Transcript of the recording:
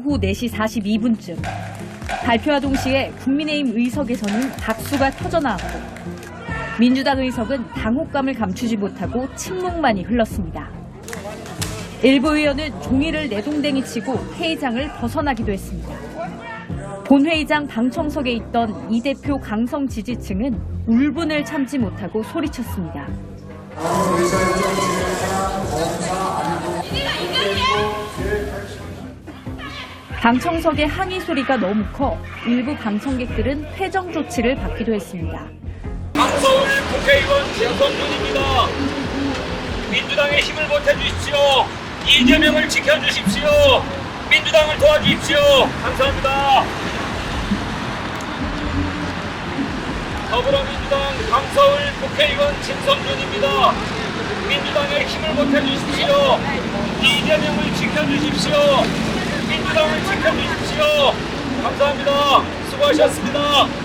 오후 4시 42분쯤 발표와 동시에 국민의힘 의석에서는 박수가 터져나왔고 민주당 의석은 당혹감을 감추지 못하고 침묵만이 흘렀습니다. 일부 의원은 종이를 내동댕이 치고 회의장을 벗어나기도 했습니다. 본회의장 방청석에 있던 이 대표 강성 지지층은 울분을 참지 못하고 소리쳤습니다. 방청석의 항의 소리가 너무 커 일부 방청객들은 회정 조치를 받기도 했습니다. 서울 국회의원 진성준입니다. 민주당에 힘을 보태주십시오. 이재명을 지켜주십시오. 민주당을 도와주십시오. 감사합니다. 더불어민주당 강서울 국회의원 진성준입니다. 민주당에 힘을 보태주십시오. 이재명을 지켜주십시오. 민주당을 지켜주십시오. 감사합니다. 수고하셨습니다.